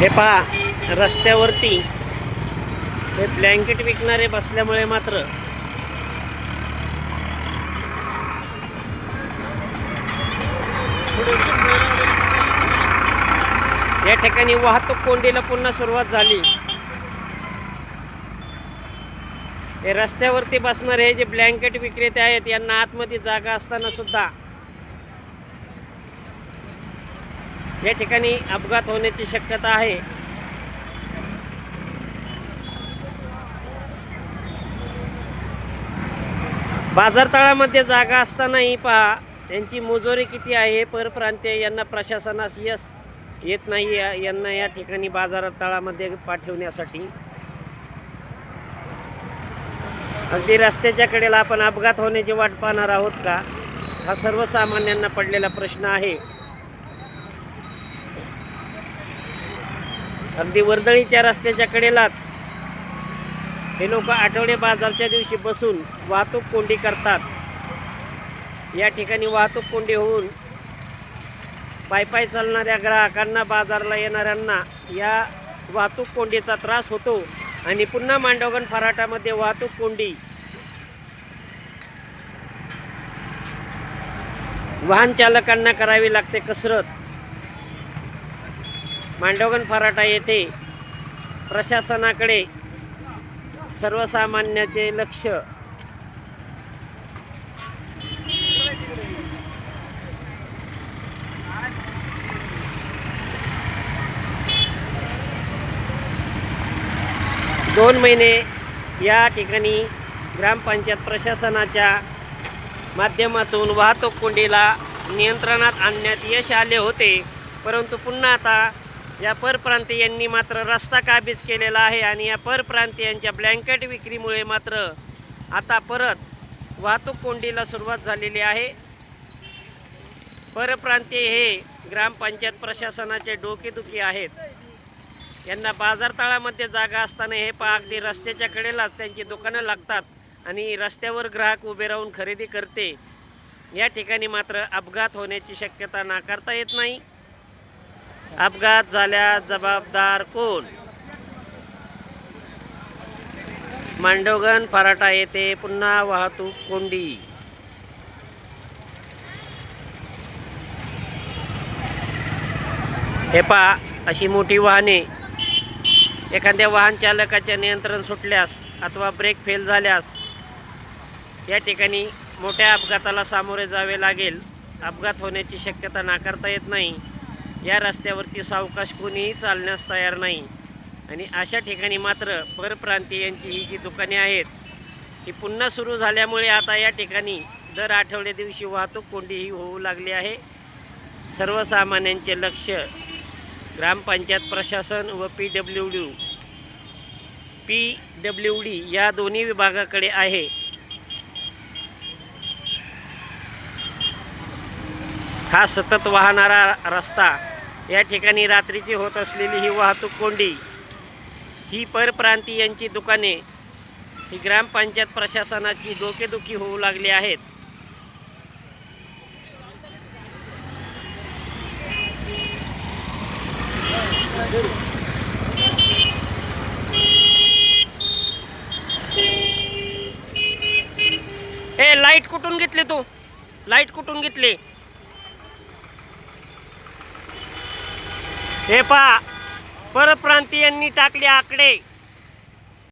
हे पहा रस्त्यावरती हे ब्लँकेट विकणारे बसल्यामुळे मात्र या ठिकाणी वाहतूक कोंडीला पुन्हा सुरुवात झाली. हे रस्त्यावरती बसणारे हे जे ब्लँकेट विक्रेते आहेत यांना आतमध्ये जागा असताना सुद्धा या ठिकाणी अपघात होण्याची शक्यता आहे. बाजारतळामध्ये जागा असतानाही पहा त्यांची मुजोरी किती आहे परप्रांतीय यांना प्रशासनास यश येत नाही या- यांना या ठिकाणी बाजारतळामध्ये पाठवण्यासाठी. अगदी रस्त्याच्या कडेला आपण अपघात होण्याची वाट पाहणार आहोत का? हा सर्वसामान्यांना पडलेला प्रश्न आहे. अगदी वर्दळीच्या रस्त्याच्या कडेलाच. हे लोक आठवडे बाजारच्या दिवशी बसून वाहतूक कोंडी करतात. या ठिकाणी वाहतूक कोंडी होऊन पाय पाय चालणाऱ्या ग्राहकांना बाजारला येणाऱ्यांना या वाहतूक कोंडीचा त्रास होतो आणि पुन्हा मांडवगण फराटामध्ये वाहतूक कोंडी. वाहन चालकांना करावी लागते कसरत. मांडवगण फराटा येथे प्रशासनाकडे सर्वसामान्याचे लक्ष. दोन महिने या ठिकाणी ग्रामपंचायत प्रशासनाच्या माध्यमातून वाहतूक कोंडीला नियंत्रणात आणण्यात यश आले होते. परंतु पुन्हा आता या परप्रांतीयांनी मात्र रस्ता काबीज केलेला आहे आणि या परप्रांतीयांच्या ब्लँकेट विक्रीमुळे मात्र आता परत वाहतूक कोंडीला सुरुवात झालेली आहे. परप्रांतीय हे ग्रामपंचायत प्रशासनाचे डोकेदुखी आहेत. यांना बाजारतळामध्ये जागा असताना हे पहा अगदी रस्त्याच्या कडेलाच त्यांची दुकानं लागतात आणि रस्त्यावर ग्राहक उभे राहून खरेदी करते. या ठिकाणी मात्र अपघात होण्याची शक्यता नाकारता येत नाही. अपघात झाल्यास जबाबदार कोण? मांडोगण फराटा येथे पुन्हा वाहतूक कोंडी. हे पहा अशी मोठी वाहने. एखाद्या वाहन चालकाचे नियंत्रण सुटल्यास अथवा ब्रेक फेल झाल्यास या ठिकाणी मोठ्या अपघाताला सामोरे जावे लागेल. अपघात होण्याची शक्यता नाकारता येत नाही. या रस्त्यावरती सावकाश कोणीही चालण्यास तयार नाही. आणि अशा ठिकाणी मात्र परप्रांतीयांची ही जी दुकाने आहेत ही पुन्हा सुरू झाल्यामुळे आता या ठिकाणी दर आठवड्या दिवशी वाहतूक कोंडीही होऊ लागली आहे. सर्वसामान्यांचे लक्ष ग्रामपंचायत प्रशासन व P W D P W D या दोन्ही विभागाकडे आहे. हा सतत वाहणारा रस्ता या ठिकाणी रात्रीची होत असलेली ही वाहतूक कोंडी ही परप्रांतीयांची दुकाने ही ग्रामपंचायत प्रशासनाची डोकेदुखी होऊ लागली आहेत. ए लाइट कुठून घेतली तू? लाइट कुठून घेतली? हे पहा परप्रांतीयांनी टाकले आकडे.